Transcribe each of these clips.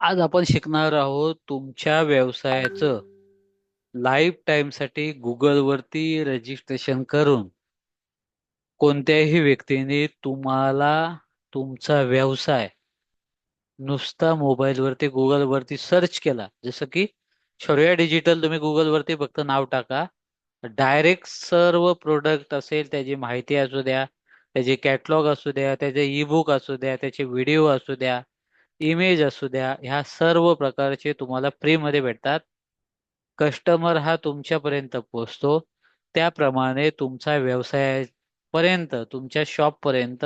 आज आपण शिकणार आहोत तुमच्या व्यवसायाचं लाईफ टाईमसाठी गुगलवरती रजिस्ट्रेशन करून. कोणत्याही व्यक्तीने तुम्हाला तुमचा व्यवसाय नुसता मोबाईलवरती गुगलवरती सर्च केला. जसं की शौर्या डिजिटल तुम्ही गुगलवरती फक्त नाव टाका. डायरेक्ट सर्व प्रोडक्ट असेल त्याची माहिती असू द्या त्याचे कॅटलॉग असू द्या त्याचे ई बुक असू द्या त्याचे व्हिडिओ असू द्या. इमेज असू द्या ह्या सर्व प्रकारचे तुम्हाला फ्रीमध्ये भेटतात. कस्टमर हा तुमच्यापर्यंत पोहोचतो. त्याप्रमाणे तुमचा व्यवसायापर्यंत तुमच्या शॉपपर्यंत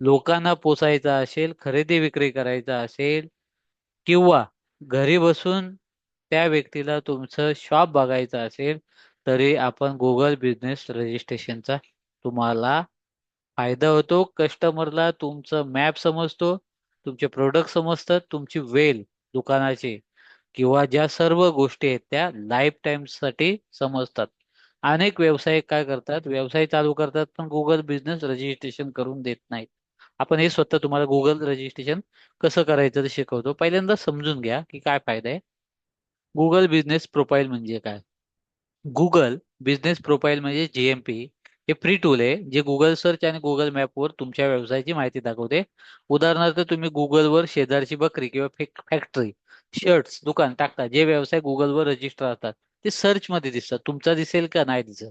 लोकांना पोचायचा असेल खरेदी विक्री करायचा असेल किंवा घरी बसून त्या व्यक्तीला तुमचं शॉप बघायचं असेल तरी आपण गुगल बिझनेस रजिस्ट्रेशनचा तुम्हाला फायदा होतो. कस्टमरला तुमचं मॅप समजतो. तुमचे प्रोडक्ट समजतात तुमची वेल दुकानाची किंवा ज्या सर्व गोष्टी आहेत त्या लाईफ टाईमसाठी समजतात. अनेक व्यावसायिक काय करतात व्यवसाय चालू करतात पण गुगल बिझनेस रजिस्ट्रेशन करून देत नाहीत. आपण हे स्वतः तुम्हाला गुगल रजिस्ट्रेशन कसं करायचं ते शिकवतो. पहिल्यांदा समजून घ्या की काय फायदा आहे. गुगल बिझनेस प्रोफाईल म्हणजे काय? गुगल बिझनेस प्रोफाईल म्हणजे जीएमपी हे फ्री टूल आहे जे गुगल सर्च आणि गुगल मॅपवर तुमच्या व्यवसायाची माहिती दाखवते. उदाहरणार्थ तुम्ही गुगलवर शेजारची बकरी किंवा फॅक्टरी शर्ट्स दुकान टाकता जे व्यवसाय गुगलवर रजिस्टर असतात ते सर्च मध्ये दिसतात. तुमचा दिसेल का? नाही दिसत.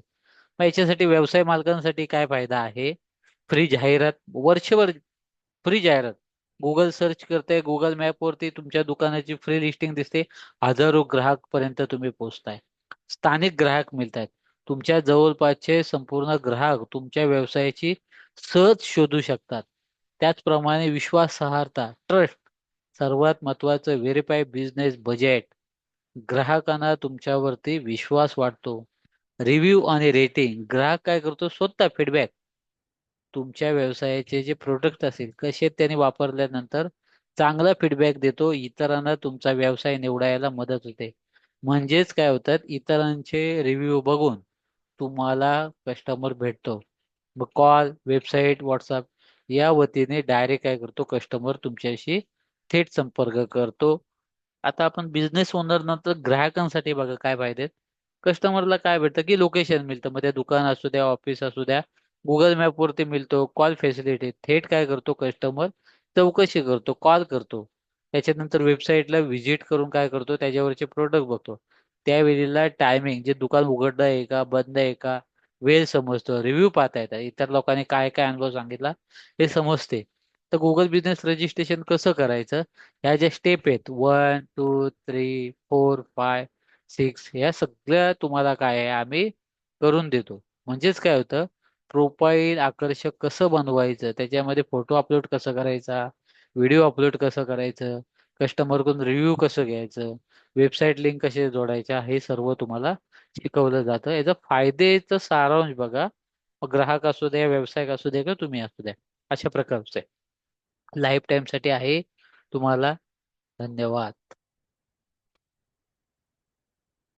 मग याच्यासाठी व्यवसाय मालकांसाठी काय फायदा आहे? फ्री जाहिरात वर्षभर फ्री जाहिरात. गुगल सर्च करताय गुगल मॅपवरती तुमच्या दुकानाची फ्री लिस्टिंग दिसते. हजारो ग्राहक पर्यंत तुम्ही पोहोचताय. स्थानिक ग्राहक मिळतायत. तुमच्या जवळपासचे संपूर्ण ग्राहक तुमच्या व्यवसायाची सहज शोधू शकतात. त्याचप्रमाणे विश्वासार्हता ट्रस्ट सर्वात महत्वाचं व्हेरीफाय बिझनेस बजेट ग्राहकांना तुमच्यावरती विश्वास वाटतो रिव्ह्यू आणि रेटिंग ग्राहक काय करतो? स्वतः फीडबॅक तुमच्या व्यवसायाचे जे प्रोडक्ट असेल कसे त्यांनी वापरल्यानंतर चांगला फीडबॅक देतो इतरांना तुमचा व्यवसाय निवडायला मदत होते. म्हणजेच काय होतात? इतरांचे रिव्ह्यू बघून तुम्हाला कस्टमर भेटतो. मग कॉल वेबसाईट व्हॉट्सअप या वतीने डायरेक्ट काय करतो कस्टमर तुमच्याशी थेट संपर्क करतो. आता आपण बिझनेस ओनर नंतर ग्राहकांसाठी बघा काय फायदे कस्टमरला काय भेटतं की लोकेशन मिळतं. मग त्या दुकान असू द्या ऑफिस असू द्या गुगल मॅप वरती मिळतो कॉल फॅसिलिटी थेट काय करतो कस्टमर चौकशी करतो कॉल करतो. त्याच्यानंतर वेबसाईटला व्हिजिट करून काय करतो? त्याच्यावरचे प्रोडक्ट बघतो. त्यावेळेला टायमिंग जे दुकान उघडलं आहे का बंद आहे का वेळ समजतो. रिव्ह्यू पाहता येतात. इतर लोकांनी काय काय अनुभव सांगितला हे समजते. तर गुगल बिझनेस रजिस्ट्रेशन कसं करायचं? ह्या ज्या स्टेप आहेत one two three four five six या सगळ्या तुम्हाला काय आहे आम्ही करून देतो. म्हणजेच काय होतं? प्रोफाईल आकर्षक कसं बनवायचं? त्याच्यामध्ये फोटो अपलोड कसं करायचा? व्हिडिओ अपलोड कसं करायचं? कस्टमरकडून रिव्ह्यू कसं घ्यायचं? वेबसाईट लिंक कसे जोडायच्या हे सर्व तुम्हाला शिकवलं जातं. याचा फायद्याचा सारांश बघा. ग्राहक असू द्या व्यावसायिक असू द्या किंवा तुम्ही असू द्या. अशा प्रकारचं. आहे लाईफ टाईमसाठी आहे. तुम्हाला धन्यवाद.